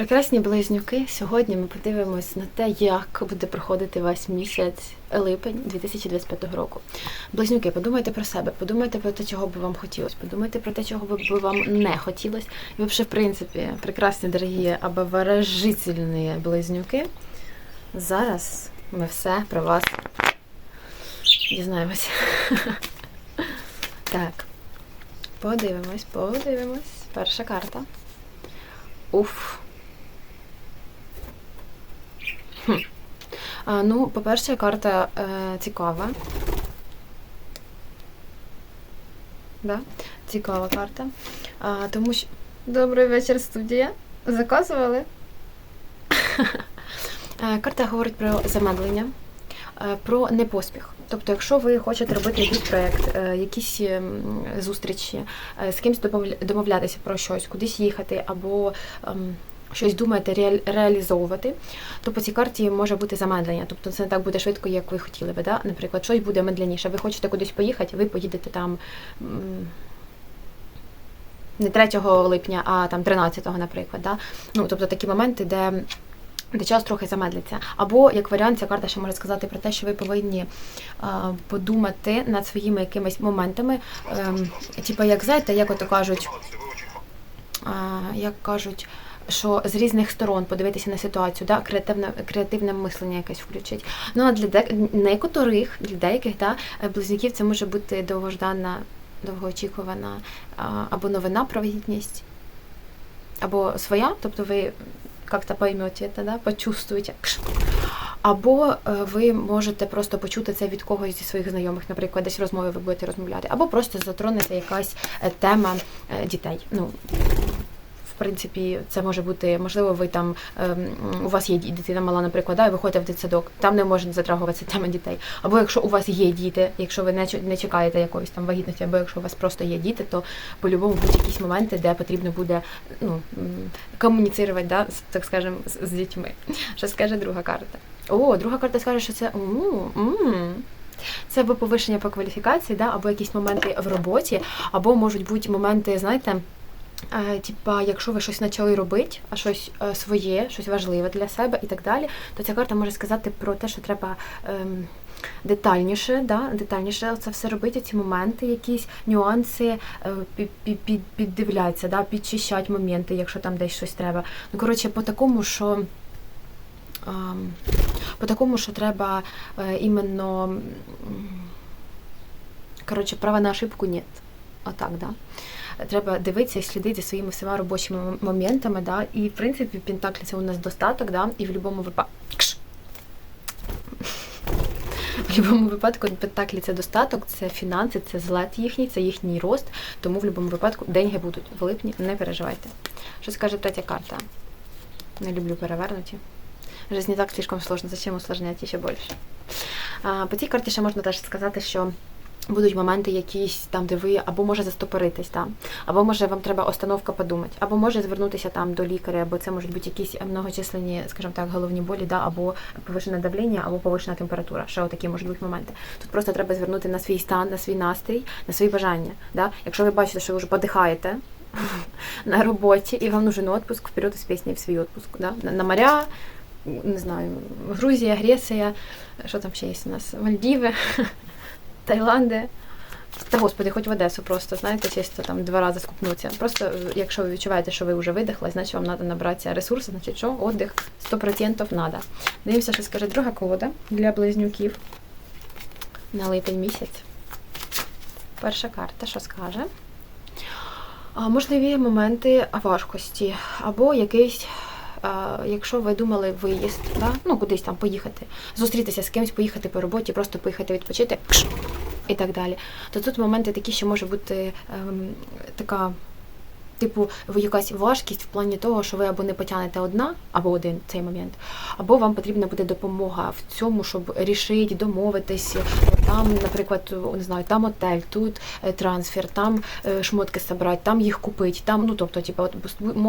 Прекрасні близнюки. Сьогодні ми подивимось на те, як буде проходити весь місяць липень 2025 року. Близнюки, подумайте про себе, подумайте про те, чого би вам хотілося, подумайте про те, чого би вам не хотілося. І взагалі, в принципі, прекрасні, дорогі, або ворожительні близнюки. Зараз ми все про вас дізнаємося. Так. Подивимось, подивимось. Перша карта. Уф. Хм. А, ну, по-перше, карта е, цікава. Да? Цікава карта. А, тому що. Добрий вечір, студія. Заказували? Е, Карта говорить про замедлення, е, про непоспіх. Тобто, якщо ви хочете робити якийсь проєкт, е, якісь ем, зустрічі, з кимось домовлятися про щось, кудись їхати, або ем, щось думаєте реалізовувати, то по цій карті може бути замедлення. Тобто це не так буде швидко, як ви хотіли би. Да? Наприклад, щось буде медленніше. Ви хочете кудись поїхати, ви поїдете там. Не 3 липня, а там 13-го, наприклад. Да? Ну, тобто такі моменти, де де час трохи замедлиться. Або, як варіант, ця карта ще може сказати про те, що ви повинні а, подумати над своїми якимись моментами. Ем, типа, як знаєте, як ото кажуть, а, як кажуть, що з різних сторон подивитися на ситуацію, да? креативне, креативне мислення якесь включить. Ну а для некоторих, для деяких да, близнюків це може бути довгождана, довгоочікувана або новина про вагітність, або своя, тобто ви как-то поймете да, почувствуєте. Або е, ви можете просто почути це від когось зі своїх знайомих, наприклад, десь в розмові ви будете розмовляти, або просто затронете якась е, тема е, дітей. Ну, принципі, це може бути, можливо, ви там ем, у вас є дитина мала, наприклад, і ви ходите в дитсадок, там не може затрагуватися тема дітей. Або якщо у вас є діти, якщо ви не, чекаєте якоїсь там вагітності, або якщо у вас просто є діти, то по-любому будуть якісь моменти, де потрібно буде ну, комуніцирувати, да, так скажемо, з, з дітьми. Що скаже друга карта? О, друга карта скаже, що це. м, м. Це або повищення по кваліфікації, да, або якісь моменти в роботі, або можуть бути моменти, знаєте. Е, Типа, якщо ви щось почали робити, а щось е, своє, щось важливе для себе і так далі, то ця карта може сказати про те, що треба ем, детальніше, да, детальніше це все робити, ці моменти, якісь нюанси, е, пі- пі- пі- піддивлятися, да, підчищати моменти, якщо там десь щось треба. Ну, коротше, по такому, що. ем, по такому, що треба е, іменно. Коротше, права на ошибку нет. Отак, да. Треба дивитися і слідити за своїми всіма робочими моментами, да. І в принципі Пентаклі це у нас достаток, да, і в будь-якому випадку. В будь-якому випадку Пентаклі це достаток, це фінанси, це злет їхній, це їхній рост. Тому в будь-якому випадку деньги будуть в липні, не переживайте. Що скаже третя карта? Не люблю перевернуті. Жизнь не так слишком сложно, зачем усложнять ще більше? По цій карті ще можна теж сказати, що будуть моменти якісь там, де ви або може застопоритись там, або може вам треба остановка подумати, або може звернутися там до лікаря, або це можуть бути якісь многочисленні, скажімо так, головні болі, да, або повишене давлення, або повишена температура. Ще отакі можуть бути моменти. Тут просто треба звернути на свій стан, на свій настрій, на свої бажання. Да? Якщо ви бачите, що ви вже подихаєте на роботі і вам нужен отпуск, вперед із пісні в свій отпуск. Да? На, на моря, не знаю, Грузія, Греція, що там ще є у нас? Мальдіви, Таїланди. Та господи, хоч в Одесу просто, знаєте, чисто там два рази скупнуться. Просто е, якщо ви відчуваєте, що ви вже видихли, значить вам треба набратися ресурси, значить що, отдих 100% треба. Дивимося, що скаже друга колода для близнюків на липень місяць. Перша карта, що скаже? Можливі моменти важкості або якийсь. Якщо ви думали виїзд, да? ну кудись там поїхати, зустрітися з кимось, поїхати по роботі, просто поїхати відпочити і так далі, то тут моменти такі, що може бути ем, така, типу, якась важкість в плані того, що ви або не потягнете одна, або один цей момент, або вам потрібна буде допомога в цьому, щоб рішити, домовитись. Там, наприклад, не знаю, там отель, тут е, трансфер, там е, шмотки собрати, там їх купити, там, ну тобто, типу, от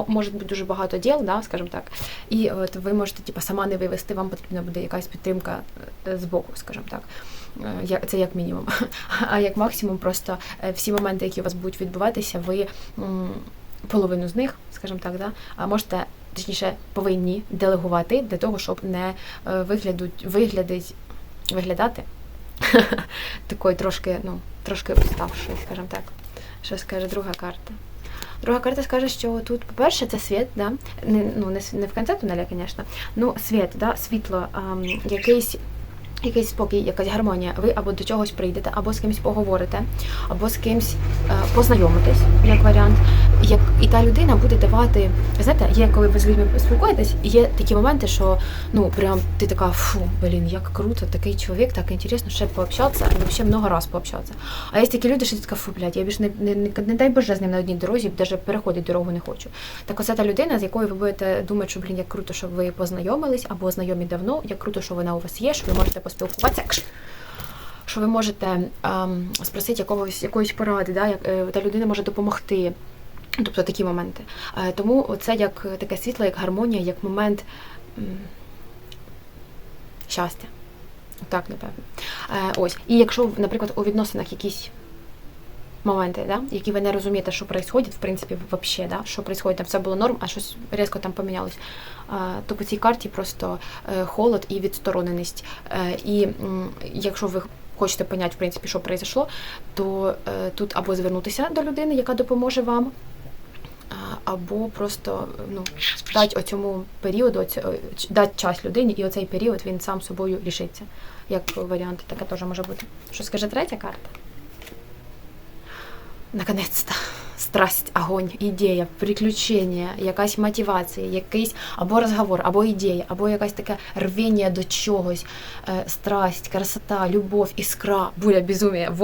може бути дуже багато діл, да, скажімо так. І от ви можете типу, сама не вивести, вам потрібна буде якась підтримка е, з боку, скажімо так. Е, Це як мінімум. А як максимум, просто е, всі моменти, які у вас будуть відбуватися, ви половину з них, скажімо так, да, можете точніше, повинні делегувати для того, щоб не е, виглядуть, виглядати такою трошки, ну, трошки уставшою, скажімо так. Що скаже друга карта? Друга карта скаже, що тут, по-перше, це світ, да? не, ну, не, не в кінці тунеля, звісно, ну світ, да? світло, ам, якийсь. Якийсь спокій, якась гармонія. Ви або до чогось прийдете, або з кимось поговорите, або з кимось е, познайомитесь, як варіант. Як і та людина буде давати. Знаєте, є коли ви з людьми спілкуєтесь, є такі моменти, що ну прям ти така фу, блін, як круто, такий чоловік, так інтересно ще пообщатися, і взагалі много раз пообщатися. А є такі люди, що ти така, фу, блядь, я більш не, не, не, не дай Боже з ним на одній дорозі, навіть переходити дорогу не хочу. Так оце та людина, з якою ви будете думати, що блін, як круто, що ви познайомились, або знайомі давно, як круто, що вона у вас є, що ви можете поспілкуватися. Що ви можете ем, спросити якогось якоїсь поради, да? як, е, та людина може допомогти. Тобто такі моменти. Е, тому це як таке світло, як гармонія, як момент щастя. Так, напевно. Е, ось. І якщо, наприклад, у відносинах якісь моменти, да, які ви не розумієте, що відбувається, в принципі, вообще, да, що відбувається, там все було норм, а щось різко там помінялось, то по цій карті просто е, холод і відстороненість. Е, і якщо ви хочете поняти, в принципі, що произошло, то е, тут або звернутися до людини, яка допоможе вам, або просто ну, дати оцьому періоду, дати час людині, і оцей період він сам собою рішиться. Як варіант, таке теж може бути. Що скаже третя карта? Наконець-то. Страсть, огонь, ідея, приключення, якась мотивація, якийсь або розговор, або ідея, або якась таке рвіння до чогось, е, страсть, красота, любов, іскра, буря, безумія.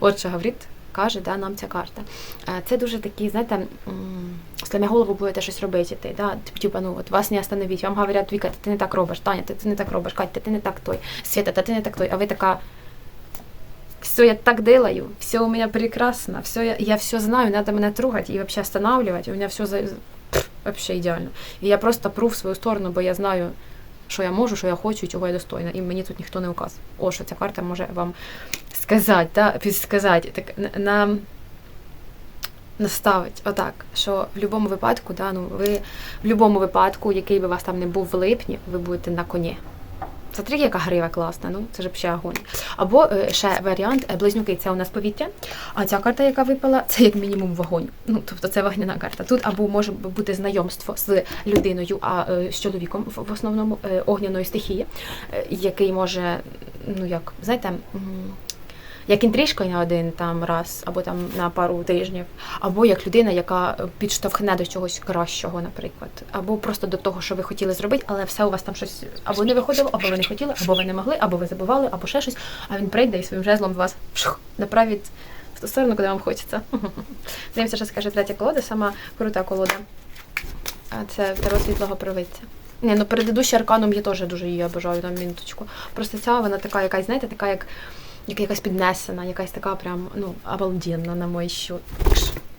От що говорить, каже да, нам ця карта. Е, Це дуже такі, знаєте, сломя голову будете щось робити. Ти, да? Тип- ну от вас не остановить, вам говорять, Віка, ти не так робиш, Таня, ти, не так робиш, Катя, ти не так той, Света, та ти не так той, а ви така. Все я так делаю, все у меня прекрасно, все я, я все знаю, надо меня трогать и вообще останавливать, у меня все за... Вообще ідеально. І я просто пру в свою сторону, бо я знаю, що я можу, що я хочу і чого я достойна. І мені тут ніхто не указ. О, що ця карта може вам сказати, да? підсказати, так на- наставить отак, що в будь-якому випадку, да, ну, ви в будь-якому випадку, який би у вас там не був в липні, ви будете на коні. Смотри, яка грива класна, ну це ж взагалі огонь. Або е, ще варіант е, близнюки це у нас повітря, а ця карта, яка випала, це як мінімум вогонь. Ну тобто це вогняна карта. Тут або може бути знайомство з людиною, а е, з чоловіком в основному огняної стихії, який може, ну як знаєте. Як інтрижкою на один там раз, або там на пару тижнів, або як людина, яка е, підштовхне до чогось кращого, наприклад, або просто до того, що ви хотіли зробити, але все у вас там щось або не виходило, або ви не хотіли, або ви не могли, або ви забували, або ще щось. А він прийде і своїм жезлом вас направить в ту сторону, куди вам хочеться. Дивимося, що скаже третя колода, сама крута колода. А це Таро світлого провидця. Ні, ну предыдущий арканом я теж дуже її обожаю на мінуточку. Просто ця вона така, якась, знаєте, така, як якась піднесена, якась така прям, ну, обалденна на мой счет.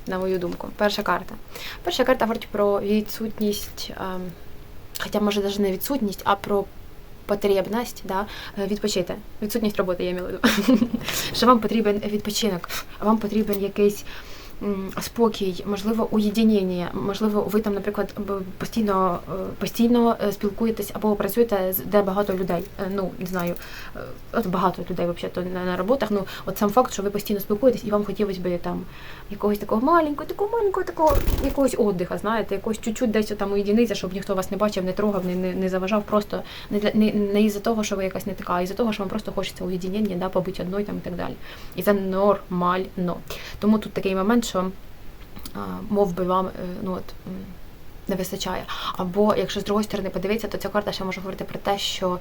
На мою думку. Перша карта. Перша карта говорить про відсутність, ем, хоча може навіть не відсутність, а про потрібність да, е, відпочити. Відсутність роботи, я маю в виду. Що вам потрібен відпочинок, вам потрібен якийсь спокій, можливо, уєдинення, можливо, ви там, наприклад, постійно, е, постійно е, спілкуєтесь або працюєте де багато людей. Е, Ну, не знаю, от багато людей взагалі на, на роботах. Ну, от сам факт, що ви постійно спілкуєтесь, і вам хотілося б там якогось такого маленького, такого маленького, такого якогось отдиха, знаєте, якогось чуть-чуть десь там уєдинитися, щоб ніхто вас не бачив, не трогав, не, не, не заважав, просто не, для- не, не із-за того, що ви якась не така, а із-за того, що вам просто хочеться уєдинення, да, побути одною там і так далі. І це нормально. Тому тут такий момент, що мов би вам е, ну, от, не вистачає. Або якщо з другої сторони подивитися, то ця карта ще може говорити про те, що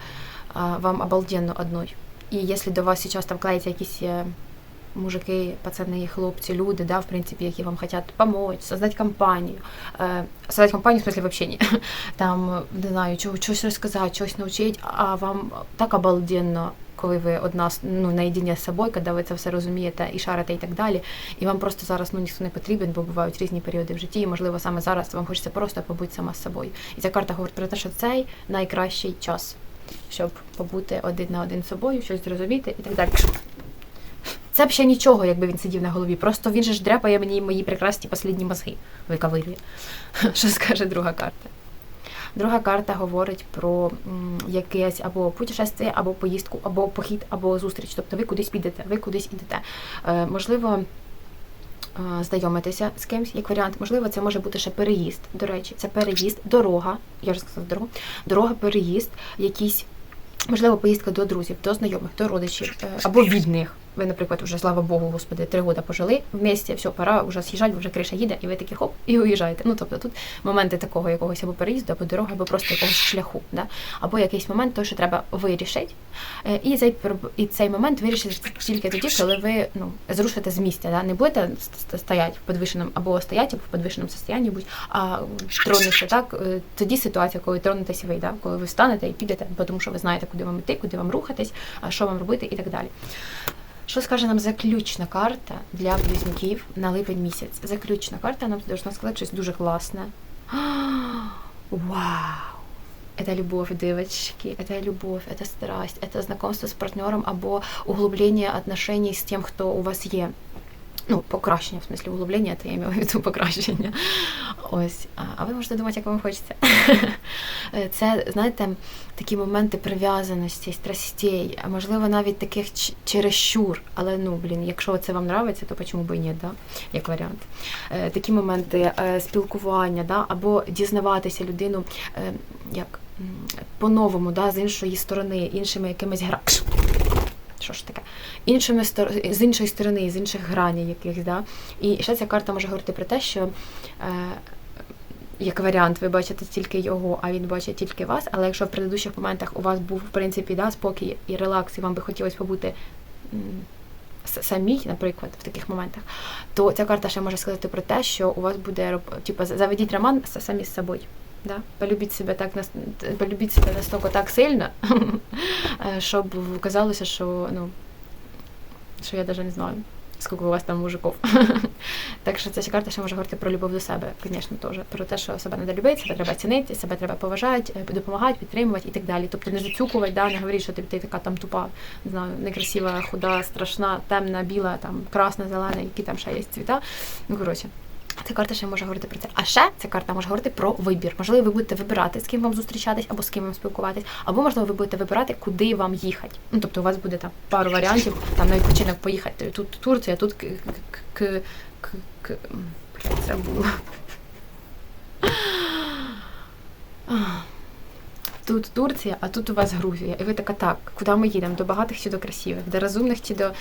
вам обалденно одною. І якщо до вас зараз там клеїться якісь е, мужики, пацани, хлопці, люди, да, в принципі, які вам хочуть допомогти, создати компанію. Е, создати компанію, в смысле, вообще ні. Там, не знаю, чого, чогось розказати, чогось навчити, а вам так обалденно, коли ви одна ну, наєдині з собою, коли ви це все розумієте і шарите і так далі. І вам просто зараз ну, ніхто не потрібен, бо бувають різні періоди в житті, і можливо саме зараз вам хочеться просто побути сама з собою. І ця карта говорить про те, що цей найкращий час, щоб побути один на один з собою, щось зрозуміти і так далі. Це б ще нічого, якби він сидів на голові. Просто він же ж дряпає мені мої прекрасні послідні мозги. Викавилює. Що скаже друга карта? Друга карта говорить про якесь або путешествие, або поїздку, або похід, або зустріч. Тобто ви кудись підете, ви кудись ідете. Е, можливо, е, знайомитися з кимсь, як варіант. Можливо, це може бути ще переїзд. До речі, це переїзд, дорога. Я вже сказала дорогу. Дорога, переїзд, якісь. Можливо, поїздка до друзів, до знайомих, до родичів е, або від них. Ви, наприклад, вже слава Богу, господи, три роки пожили вместе, все, пора вже з'їжджати, вже криша їде, і ви такі хоп, і уїжджаєте. Ну тобто тут моменти такого якогось або переїзду, або дороги, або просто якогось шляху, да? або якийсь момент, той, що треба вирішити. Е, І цей і цей момент вирішити тільки тоді, коли ви ну зрушите з місця. Да? Не будете ст- стояти в підвищеному або стояти в підвищеному состоянні, а тронешся так. е, Тоді ситуація, коли тронетеся ви, да? коли ви встанете і підете, тому що ви знаєте, куди вам йти, куди вам рухатись, що вам робити і так далі. Що скаже нам заключна карта для близнюків на липень місяць? Заключна карта нам должна сказати щось дуже класне. Вау! Это любовь, девочки, это любовь, это страсть, это знакомство с партнером або углубление отношений з тим, хто у вас є. Ну, покращення, в смислі углублення, то я маю в виду покращення. Ось. А- ви можете думати, як вам хочеться. Це, знаєте, такі моменти прив'язаності, страстей, а можливо, навіть таких чересчур. Але ну, блін, якщо це вам нравиться, то чому б і ні, да? як варіант. Е, Такі моменти е, спілкування, да? або дізнаватися людину е, як по-новому, да? з іншої сторони, іншими якимись гра. Що ж таке? Іншими з іншої сторони, з інших граней якихось, да? І ще ця карта може говорити про те, що е, як варіант, ви бачите тільки його, а він бачить тільки вас. Але якщо в предыдущих моментах у вас був в принципі да, спокій і релакс, і вам би хотілося побути самій, наприклад, в таких моментах, то ця карта ще може сказати про те, що у вас буде типу, заведіть роман самі з собою. Да? Полюбіть себе так полюбіть себе настільки так сильно, щоб казалося, що ну що я навіть не знаю, скільки у вас там мужиків. так що ця карта ще може говорити про любов до себе, звісно, теж. Про те, що себе треба любити, себе треба цінити, себе треба поважати, е, допомагати, підтримувати і так далі. Тобто не зацюкувати, да, не говорити, що ти, ти така там тупа, не знаю, некрасива, худа, страшна, темна, біла, там, красна, зелена, які там ще є цвіта. Ну, коротше. Ця карта ще може говорити про це. А ще ця карта може говорити про вибір. Можливо, ви будете вибирати, з ким вам зустрічатись, або з ким вам спілкуватись, або можливо, ви будете вибирати, куди вам їхати. Ну тобто, у вас буде там пару варіантів, там на відпочинок поїхати. Тут Турція, тут к к к к це було. Тут Турція, а тут у вас Грузія. І ви така, так, куди ми їдемо? До багатих чи до красивих, до розумних чи до е,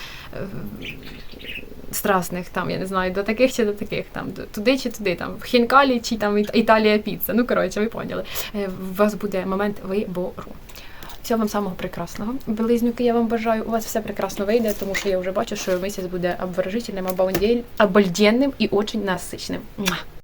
страсних, там, я не знаю, до таких чи до таких, там, туди чи туди, там, в Хінкалі чи там Італія піца. Ну, коротше, ви поняли. Е, У вас буде момент вибору. Всього вам самого прекрасного. Близнюки, я вам бажаю. У вас все прекрасно вийде, тому що я вже бачу, що місяць буде обворожительним, обалденним і дуже насичним.